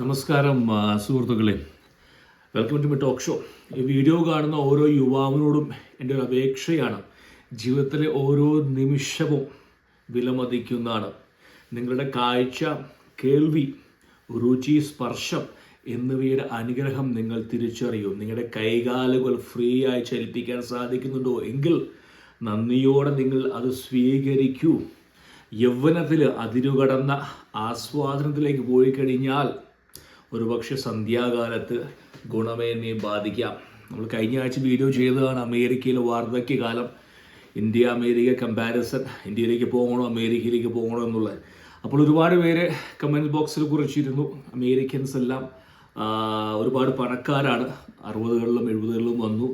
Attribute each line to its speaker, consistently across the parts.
Speaker 1: നമസ്കാരം സുഹൃത്തുക്കളെ. Welcome to my talk show ഈ വീഡിയോ കാണുന്ന ഓരോ യുവാവിനോടും എന്റെ ഒരു അപേക്ഷയാണ്. ജീവിതത്തിലെ ഓരോ നിമിഷവും വിലമതിക്കുന്നതാണ്. നിങ്ങളുടെ കാഴ്ച കേൾവി രുചി സ്പർശം എന്നിവയുടെ അനുഗ്രഹം നിങ്ങൾ തിരിച്ചറിയും. നിങ്ങളുടെ കൈകാലുകൾ ഫ്രീ ആയി ചലിപ്പിക്കാൻ സാധിക്കുന്നുണ്ടോ? എങ്കിൽ നന്ദിയോടെ നിങ്ങൾ അത് സ്വീകരിക്കൂ. യൗവനത്തിൽ അതിരുകടന്ന ആസ്വാദനത്തിലേക്ക് പോയി കഴിഞ്ഞാൽ ഒരുപക്ഷെ സന്ധ്യാകാലത്ത് ഗുണമേന്മയെ ബാധിക്കാം. നമ്മൾ കഴിഞ്ഞ ആഴ്ച വീഡിയോ ചെയ്തതാണ് അമേരിക്കയിലെ വാർദ്ധക്യകാലം ഇന്ത്യ അമേരിക്ക കമ്പാരിസൺ ഇന്ത്യയിലേക്ക് പോകണോ അമേരിക്കയിലേക്ക് പോകണോ എന്നുള്ളത് അപ്പോൾ ഒരുപാട് പേര് കമന്റ് ബോക്സിൽ കുറിച്ചിരുന്നു. അമേരിക്കൻസ് എല്ലാം ഒരുപാട് പണക്കാരാണ്. അറുപതുകളിലും എഴുപതുകളിലും വന്നു.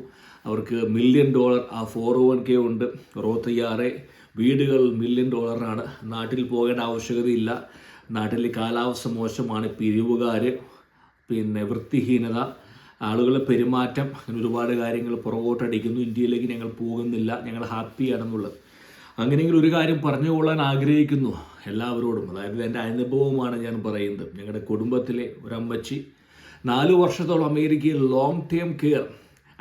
Speaker 1: അവർക്ക് മില്യൺ ഡോളർ ആ ഫോർ വൺ കെ ഉണ്ട്. റോത്തയ്യാറെ വീടുകൾ മില്യൺ ഡോളറാണ് നാട്ടിൽ പോകേണ്ട ആവശ്യകതയില്ല. നാട്ടിൽ കാലാവസ്ഥ മോശമാണ് പിരിവുകാർ പിന്നെ വൃത്തിഹീനത ആളുകളുടെ പെരുമാറ്റം അങ്ങനെ ഒരുപാട് കാര്യങ്ങൾ പുറകോട്ടടിക്കുന്നു. ഇന്ത്യയിലേക്ക് ഞങ്ങൾ പോകുന്നില്ല ഞങ്ങൾ ഹാപ്പിയാണെന്നുള്ളത്. അങ്ങനെയെങ്കിൽ ഒരു കാര്യം പറഞ്ഞുകൊള്ളാൻ ആഗ്രഹിക്കുന്നു എല്ലാവരോടും. അതായത് എന്റെ അനുഭവമാണ് ഞാൻ പറയുന്നത്. ഞങ്ങളുടെ കുടുംബത്തിലെ ഒരമ്മച്ചി നാല് വർഷത്തോളം അമേരിക്കയിൽ long term care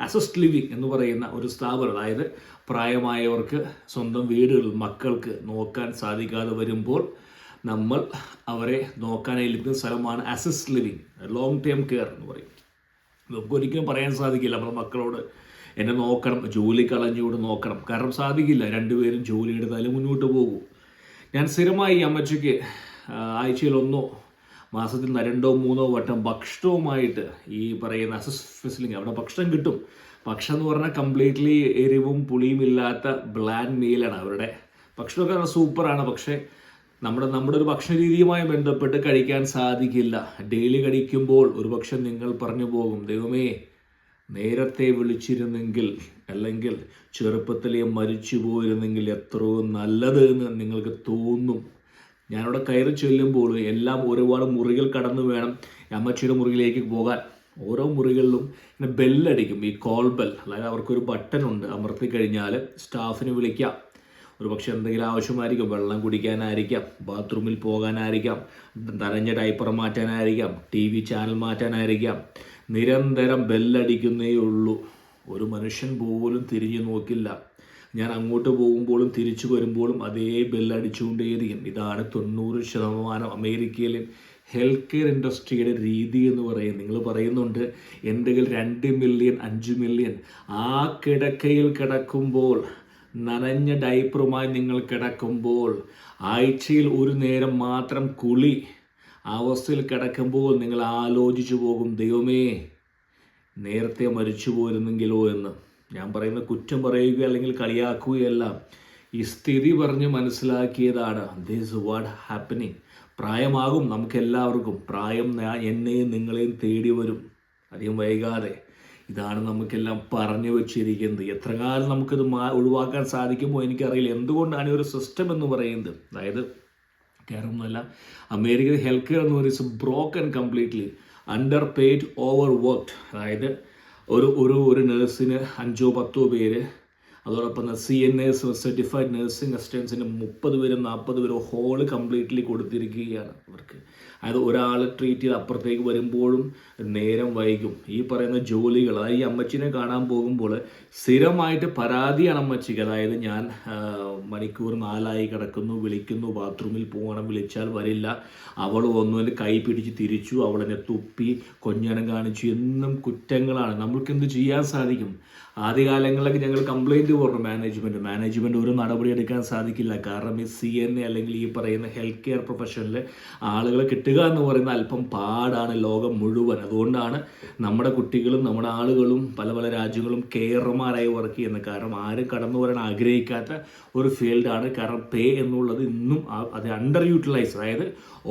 Speaker 1: assist living എന്ന് പറയുന്ന ഒരു സ്ഥാപനം അതായത് പ്രായമായവർക്ക് സ്വന്തം വീടുകളിൽ മക്കൾക്ക് നോക്കാൻ സാധിക്കാതെ വരുമ്പോൾ നമ്മൾ അവരെ നോക്കാൻ ഏൽപ്പിക്കുന്ന സ്ഥലമാണ് assist living long term care എന്ന് പറയും. നമുക്ക് ഒരിക്കലും പറയാൻ സാധിക്കില്ല നമ്മുടെ മക്കളോട് എന്നെ നോക്കണം ജോലി കളഞ്ഞുകൊണ്ട് നോക്കണം. കാരണം സാധിക്കില്ല രണ്ടുപേരും ജോലി എടുത്താലും മുന്നോട്ട് പോകും. ഞാൻ സ്ഥിരമായി അമ്മച്ചയ്ക്ക് ആഴ്ചയിൽ ഒന്നോ മാസത്തിൽ രണ്ടോ മൂന്നോ വട്ടം ഭക്ഷണവുമായിട്ട് ഈ പറയുന്ന അസസ് ഫെസിലിംഗ് അവിടെ ഭക്ഷണം കിട്ടും. ഭക്ഷണം എന്ന് പറഞ്ഞാൽ കംപ്ലീറ്റ്ലി എരിവും പുളിയും ഇല്ലാത്ത ബ്ലാൻഡ് മീലാണ് അവരുടെ ഭക്ഷണമൊക്കെ സൂപ്പറാണ് പക്ഷേ നമ്മുടെ നമ്മുടെ ഒരു ഭക്ഷണ രീതിയുമായി ബന്ധപ്പെട്ട് കഴിക്കാൻ സാധിക്കില്ല. ഡെയിലി കഴിക്കുമ്പോൾ ഒരുപക്ഷെ നിങ്ങൾ പറഞ്ഞു പോകും ദൈവമേ നേരത്തെ വിളിച്ചിരുന്നെങ്കിൽ അല്ലെങ്കിൽ ചെറുപ്പത്തിലേ മരിച്ചു പോയിരുന്നെങ്കിൽ എത്രയോ നല്ലത് എന്ന് നിങ്ങൾക്ക് തോന്നും. ഞാനവിടെ കയറി ചെല്ലുമ്പോൾ എല്ലാം ഒരുപാട് മുറികൾ കടന്നു വേണം. അമ്മച്ചിയുടെ മുറിയിലേക്ക് പോകാൻ. ഓരോ മുറികളിലും ഇങ്ങനെ ബെല്ലടിക്കും ഈ കോൾ ബെൽ അതായത് അവർക്കൊരു ബട്ടൺ ഉണ്ട്. അമർത്തി കഴിഞ്ഞാൽ സ്റ്റാഫിനെ വിളിക്കാം. ഒരു പക്ഷെ എന്തെങ്കിലും ആവശ്യമായിരിക്കും. വെള്ളം കുടിക്കാനായിരിക്കാം ബാത്റൂമിൽ പോകാനായിരിക്കാം നനഞ്ഞ ഡൈപ്പർ മാറ്റാനായിരിക്കാം ടി വി ചാനൽ മാറ്റാനായിരിക്കാം. നിരന്തരം ബെല്ലടിക്കുന്നേ ഉള്ളൂ. ഒരു മനുഷ്യൻ പോലും തിരിഞ്ഞു നോക്കില്ല. ഞാൻ അങ്ങോട്ട് പോകുമ്പോഴും തിരിച്ചു വരുമ്പോഴും അതേ ബെല്ലടിച്ചുകൊണ്ടേയിരിക്കും. ഇതാണ് തൊണ്ണൂറ് ശതമാനം അമേരിക്കയിലെ ഹെൽത്ത് കെയർ ഇൻഡസ്ട്രിയുടെ രീതി എന്ന് പറയും നിങ്ങൾ പറയുന്നുണ്ട് എന്തെങ്കിലും രണ്ട് മില്യൺ അഞ്ച് മില്യൺ ആ കിടക്കയിൽ കിടക്കുമ്പോൾ നനഞ്ഞ ഡൈപ്പറുമായി നിങ്ങൾ കിടക്കുമ്പോൾ ആഴ്ചയിൽ ഒരു നേരം മാത്രം കുളി അവസ്ഥയിൽ കിടക്കുമ്പോൾ നിങ്ങൾ ആലോചിച്ചു പോകും ദൈവമേ നേരത്തെ മരിച്ചു പോയിരുന്നെങ്കിലോ എന്ന്. ഞാൻ പറയുന്ന കുറ്റം പറയുക അല്ലെങ്കിൽ കളിയാക്കുകയല്ല ഈ സ്ഥിതി പറഞ്ഞ് മനസ്സിലാക്കിയതാണ്. ദിസ് വാട്ട് ഹാപ്പനിങ് പ്രായമാകും നമുക്കെല്ലാവർക്കും. പ്രായം എന്നെയും നിങ്ങളെയും തേടി വരും അധികം വൈകാതെ. ഇതാണ് നമുക്കെല്ലാം പറഞ്ഞു വെച്ചിരിക്കുന്നത്. എത്ര കാലം നമുക്കിത് മാ ഒഴിവാക്കാൻ സാധിക്കുമോ എനിക്കറിയില്ല. എന്തുകൊണ്ടാണ് ഈ ഒരു സിസ്റ്റം എന്ന് പറയുന്നത്? അതായത് കയറൊന്നുമല്ല അമേരിക്കൻ ഹെൽത്ത് കെയർ എന്ന് പറയുന്നത് broken completely under paid over worked അതായത് ഒരു ഒരു ഒരു നേഴ്സിന് അഞ്ചോ പത്തോ പേര് അതോടൊപ്പം C N S certified nursing അസിസ്റ്റൻസിന് മുപ്പത് പേരും നാൽപ്പത് പേരും ഹോൾ കംപ്ലീറ്റ്ലി കൊടുത്തിരിക്കുകയാണ് അവർക്ക് അതായത് ഒരാൾ ട്രീറ്റ് ചെയ്ത് അപ്പുറത്തേക്ക് വരുമ്പോഴും നേരം വൈകും. ഈ പറയുന്ന ജോലികൾ അതായത് ഈ അമ്മച്ചിനെ കാണാൻ പോകുമ്പോൾ സ്ഥിരമായിട്ട് പരാതിയാണ് അമ്മച്ചിക്ക്. അതായത് ഞാൻ മണിക്കൂർ നാലായി കിടക്കുന്നു വിളിക്കുന്നു ബാത്റൂമിൽ പോകണം വിളിച്ചാൽ വരില്ല. അവൾ വന്നു എന്റെ കൈ പിടിച്ച് തിരിച്ചു അവൾ എന്നെ തുപ്പി കൊഞ്ഞനം കാണിച്ചു എന്നും കുറ്റങ്ങളാണ്. നമ്മൾക്ക് എന്ത് ചെയ്യാൻ സാധിക്കും? ആദ്യകാലങ്ങളിലൊക്കെ ഞങ്ങൾ കംപ്ലൈന്റ് പറഞ്ഞു മാനേജ്മെന്റ് മാനേജ്മെന്റ് ഒരു നടപടി എടുക്കാൻ സാധിക്കില്ല. കാരണം ഈ സി എൻ എ അല്ലെങ്കിൽ ഈ പറയുന്ന ഹെൽത്ത് കെയർ പ്രൊഫഷനിൽ ആളുകളെ കിട്ടുക എന്ന് പറയുന്ന അല്പം പാടാണ് ലോകം മുഴുവൻ. അതുകൊണ്ടാണ് നമ്മുടെ കുട്ടികളും നമ്മുടെ ആളുകളും പല പല രാജ്യങ്ങളും കെയർമാരായി വർക്ക് ചെയ്യുന്നത്. കാരണം ആരും കടന്നു വരാൻ ആഗ്രഹിക്കാത്ത ഒരു ഫീൽഡാണ് കാരണം പേ എന്നുള്ളത് ഇന്നും അത് അണ്ടർ യൂട്ടിലൈസ് അതായത്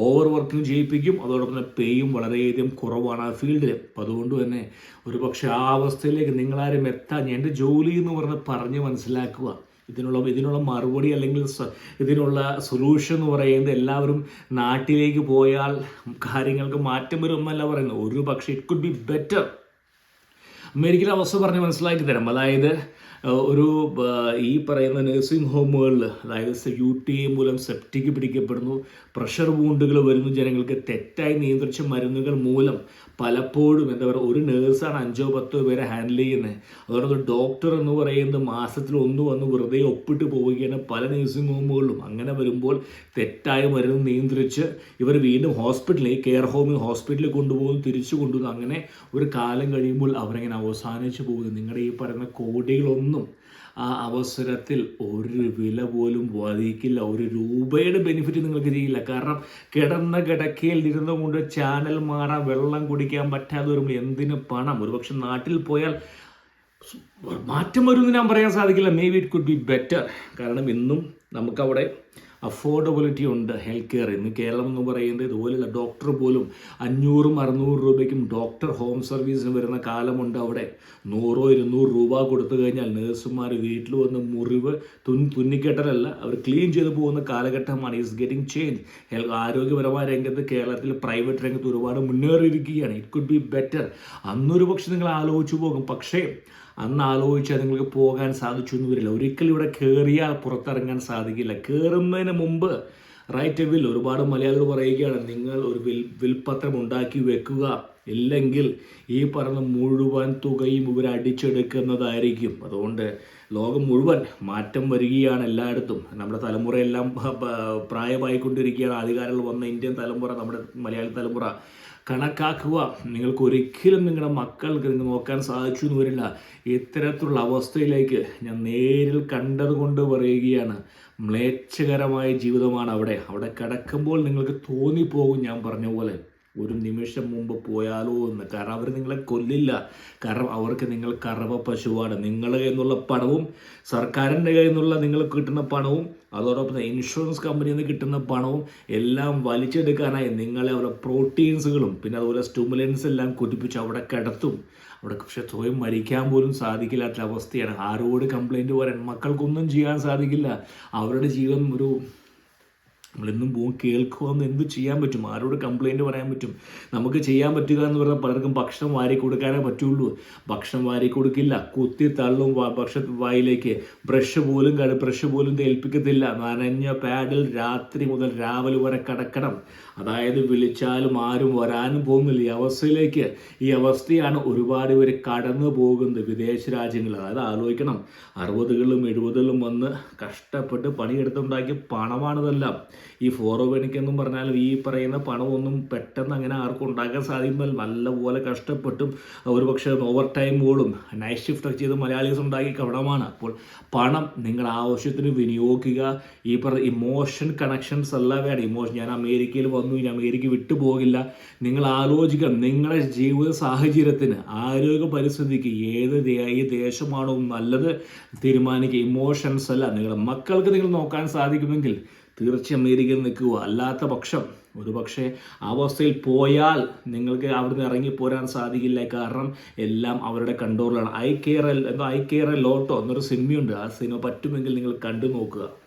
Speaker 1: ഓവർ വർക്കിംഗ് ചെയ്യിപ്പിക്കും. അതോടൊപ്പം തന്നെ പേയും വളരെയധികം കുറവാണ് ആ ഫീൽഡിൽ അപ്പം അതുകൊണ്ട് തന്നെ ഒരു പക്ഷേ ആ അവസ്ഥയിലേക്ക് നിങ്ങളാരും എത്താൻ എന്റെ ജോലി എന്ന് പറഞ്ഞ് പറഞ്ഞ് മനസ്സിലാക്കുക. ഇതിനുള്ള ഇതിനുള്ള മറുപടി അല്ലെങ്കിൽ ഇതിനുള്ള സൊല്യൂഷൻ എന്ന് പറയുന്നത് എല്ലാവരും നാട്ടിലേക്ക് പോയാൽ കാര്യങ്ങൾക്ക് മാറ്റം വരും എന്നല്ല പറയുന്നത്. ഒരു പക്ഷേ ഇറ്റ് കുഡ് ബി ബെറ്റർ അമേരിക്കയിലെ അവസ്ഥ പറഞ്ഞ് മനസ്സിലാക്കി തരാം. അതായത് ഒരു ഈ പറയുന്ന നഴ്സിംഗ് ഹോമുകളിൽ അതായത് യു ടി എ മൂലം സെപ്റ്റിക് പിടിക്കപ്പെടുന്നു പ്രഷർ വൂണ്ടുകൾ വരുന്നു ജനങ്ങൾക്ക് തെറ്റായി നിയന്ത്രിച്ച മരുന്നുകൾ മൂലം പലപ്പോഴും എന്താ പറയുക ഒരു നേഴ്സാണ് അഞ്ചോ പത്തോ പേരെ ഹാൻഡിൽ ചെയ്യുന്നത്. അതുകൊണ്ട് ഡോക്ടർ എന്ന് പറയുന്നത് മാസത്തിൽ ഒന്ന് വന്ന് വെറുതെ ഒപ്പിട്ട് പോവുകയാണ് പല നഴ്സിംഗ് ഹോമുകളിലും അങ്ങനെ വരുമ്പോൾ തെറ്റായ മരുന്ന് നിയന്ത്രിച്ച് ഇവർ വീണ്ടും ഹോസ്പിറ്റലിൽ കെയർ ഹോമിൽ ഹോസ്പിറ്റലിൽ കൊണ്ടുപോകുന്നു തിരിച്ചു കൊണ്ടുപോകുന്നു. അങ്ങനെ ഒരു കാലം കഴിയുമ്പോൾ അവരങ്ങനെ അവസാനിച്ചു പോകുന്നു. നിങ്ങളുടെ ഈ പറയുന്ന കോടികളൊന്നും ആ അവസരത്തിൽ ഒരു വില പോലും വധിക്കില്ല ഒരു രൂപയുടെ ബെനിഫിറ്റ് നിങ്ങൾക്ക് ചെയ്യില്ല. കാരണം കിടന്ന കിടക്കയിൽ ഇരുന്നുകൊണ്ട് ചാനൽ മാറാൻ വെള്ളം കുടിക്കാൻ പറ്റാതെ വരുമ്പോൾ എന്തിന് പണം? ഒരുപക്ഷെ നാട്ടിൽ പോയാൽ മാറ്റം വരുമെന്ന് ഞാൻ പറയാൻ സാധിക്കില്ല. May be it could be better കാരണം ഇന്നും നമുക്കവിടെ അഫോർഡബിലിറ്റി ഉണ്ട് ഹെൽത്ത് കെയർ ഇന്ന് കേരളം എന്ന് പറയുന്നത് ഇതുപോലെയുള്ള ഡോക്ടർ പോലും അഞ്ഞൂറും അറുന്നൂറ് രൂപയ്ക്കും ഡോക്ടർ ഹോം സർവീസിന് വരുന്ന കാലമുണ്ട് അവിടെ. നൂറോ ഇരുന്നൂറ് രൂപ കൊടുത്തു കഴിഞ്ഞാൽ നേഴ്സുമാർ വീട്ടിൽ വന്ന് മുറിവ് തുൻ തുന്നിക്കെട്ടലല്ല അവർ ക്ലീൻ ചെയ്ത് പോകുന്ന കാലഘട്ടമാണ്. ഈസ് ഗെറ്റിംഗ് ചേഞ്ച് ആരോഗ്യപരമായ രംഗത്ത് കേരളത്തിൽ പ്രൈവറ്റ് രംഗത്ത് ഒരുപാട് മുന്നേറിയിരിക്കുകയാണ്. ഇറ്റ് കുഡ് ബി ബെറ്റർ അന്നൊരു പക്ഷെ നിങ്ങൾ ആലോചിച്ചു പോകും. പക്ഷേ അന്ന് ആലോചിച്ചാൽ നിങ്ങൾക്ക് പോകാൻ സാധിച്ചു എന്ന് വരില്ല. ഒരിക്കലും ഇവിടെ കയറിയാൽ പുറത്തിറങ്ങാൻ സാധിക്കില്ല. കയറുന്നതിന് മുമ്പ് റൈറ്റ് വിൽ ഒരുപാട് മലയാളികൾ പറയുകയാണ് നിങ്ങൾ ഒരു വിൽ വിൽപത്രം ഉണ്ടാക്കി വെക്കുക. ഇല്ലെങ്കിൽ ഈ പറഞ്ഞ മുഴുവൻ തുകയും ഇവർ അടിച്ചെടുക്കുന്നതായിരിക്കും. അതുകൊണ്ട് ലോകം മുഴുവൻ മാറ്റം വരികയാണ് എല്ലായിടത്തും. നമ്മുടെ തലമുറയെല്ലാം പ്രായമായിക്കൊണ്ടിരിക്കുകയാണ്. അധികാരങ്ങൾ വന്ന ഇന്ത്യൻ തലമുറ നമ്മുടെ മലയാളി തലമുറ കണക്കാക്കുക. നിങ്ങൾക്ക് ഒരിക്കലും നിങ്ങളുടെ മക്കൾക്ക് നിങ്ങൾ നോക്കാൻ സാധിച്ചു എന്ന് വരില്ല. ഇത്തരത്തിലുള്ള അവസ്ഥയിലേക്ക് ഞാൻ നേരിൽ കണ്ടതുകൊണ്ട് പറയുകയാണ്. മ്ലേച്ഛകരമായ ജീവിതമാണ് അവിടെ. അവിടെ കിടക്കുമ്പോൾ നിങ്ങൾക്ക് തോന്നിപ്പോകും ഞാൻ പറഞ്ഞ പോലെ. ഒരു നിമിഷം മുമ്പ് പോയാലോ എന്ന്. കാരണം അവർ നിങ്ങളെ കൊല്ലില്ല. കാരണം അവർക്ക് നിങ്ങൾ കറവ പശുവാണ്. നിങ്ങൾ നിന്നുള്ള പണവും സർക്കാരിന്റെ കയ്യിൽ നിന്നുള്ള നിങ്ങൾക്ക് കിട്ടുന്ന പണവും അതോടൊപ്പം ഇൻഷുറൻസ് കമ്പനിയിൽ നിന്ന് കിട്ടുന്ന പണവും എല്ലാം വലിച്ചെടുക്കാനായി നിങ്ങളെ അവരുടെ പ്രോട്ടീൻസുകളും പിന്നെ അതുപോലെ സ്റ്റുമുലൻസ് എല്ലാം കുതിപ്പിച്ച് അവിടെ കിടത്തും. അവിടെ പക്ഷെ സ്വയം മരിക്കാൻ പോലും സാധിക്കില്ലാത്ത അവസ്ഥയാണ്. ആരോട് കംപ്ലൈന്റ് പറയാൻ മക്കൾക്കൊന്നും ചെയ്യാൻ സാധിക്കില്ല. അവരുടെ ജീവൻ ഒരു നമ്മളിന്നും പോകും കേൾക്കുക എന്ന് എന്ത് ചെയ്യാൻ പറ്റും? ആരോട് കംപ്ലൈന്റ് പറയാൻ പറ്റും? നമുക്ക് ചെയ്യാൻ പറ്റുക എന്ന് പറഞ്ഞാൽ പലർക്കും ഭക്ഷണം വാരി കൊടുക്കാനേ പറ്റുള്ളൂ. ഭക്ഷണം വാരി കൊടുക്കില്ല. കുത്തി തള്ളും ഭക്ഷ വായിലേക്ക്. ബ്രഷ് പോലും കട ബ്രഷ് പോലും ഏൽപ്പിക്കത്തില്ല. നനഞ്ഞ പാഡിൽ രാത്രി മുതൽ രാവിലെ വരെ കടക്കണം. അതായത് വിളിച്ചാലും ആരും വരാനും പോകുന്നില്ല. ഈ അവസ്ഥയിലേക്ക് ഈ അവസ്ഥയാണ് ഒരുപാട് പേര് കടന്നു പോകുന്നത് വിദേശ രാജ്യങ്ങൾ അതായത് ആലോചിക്കണം. അറുപതുകളിലും എഴുപതുകളിലും വന്ന് കഷ്ടപ്പെട്ട് പണിയെടുത്തുണ്ടാക്കിയ പണമാണിതെല്ലാം. ഈ ഫോറോവെനിക്ക് എന്നും പറഞ്ഞാൽ ഈ പറയുന്ന പണമൊന്നും പെട്ടെന്ന് അങ്ങനെ ആർക്കും ഉണ്ടാക്കാൻ സാധിക്കുമ്പോൾ നല്ലപോലെ കഷ്ടപ്പെട്ടും ഒരു പക്ഷേ ഓവർ ടൈം പോലും നൈറ്റ് ഷിഫ്റ്റ് ഒക്കെ ചെയ്ത് മലയാളീസ് ഉണ്ടാക്കി പണമാണ് അപ്പോൾ പണം നിങ്ങൾ ആവശ്യത്തിന് വിനിയോഗിക്കുക. ഈ പറഞ്ഞ ഇമോഷൻ കണക്ഷൻസ് അല്ല വേണം. ഇമോഷൻ ഞാൻ അമേരിക്കയിൽ വന്നു. ഇനി അമേരിക്ക വിട്ടു പോകില്ല. നിങ്ങൾ ആലോചിക്കണം നിങ്ങളുടെ ജീവിത സാഹചര്യത്തിന് ആരോഗ്യ പരിസ്ഥിതിക്ക് ഏത് ഈ ദേശമാണോ നല്ലത് തീരുമാനിക്കുക. ഇമോഷൻസ് അല്ല. നിങ്ങളുടെ മക്കൾക്ക് നിങ്ങൾ നോക്കാൻ സാധിക്കുമെങ്കിൽ തീർച്ചയായും അമേരിക്കയിൽ നിൽക്കുക. അല്ലാത്ത പക്ഷം ഒരു പക്ഷേ ആ അവസ്ഥയിൽ പോയാൽ നിങ്ങൾക്ക് അവിടുന്ന് ഇറങ്ങി പോരാൻ സാധിക്കില്ല. കാരണം എല്ലാം അവരുടെ കൺട്രോളിലാണ് ഐ കെയർ എന്തോ ഐ കെയർ ലോട്ടോ എന്നൊരു സിനിമയുണ്ട്. ആ സിനിമ പറ്റുമെങ്കിൽ നിങ്ങൾ കണ്ടു നോക്കുക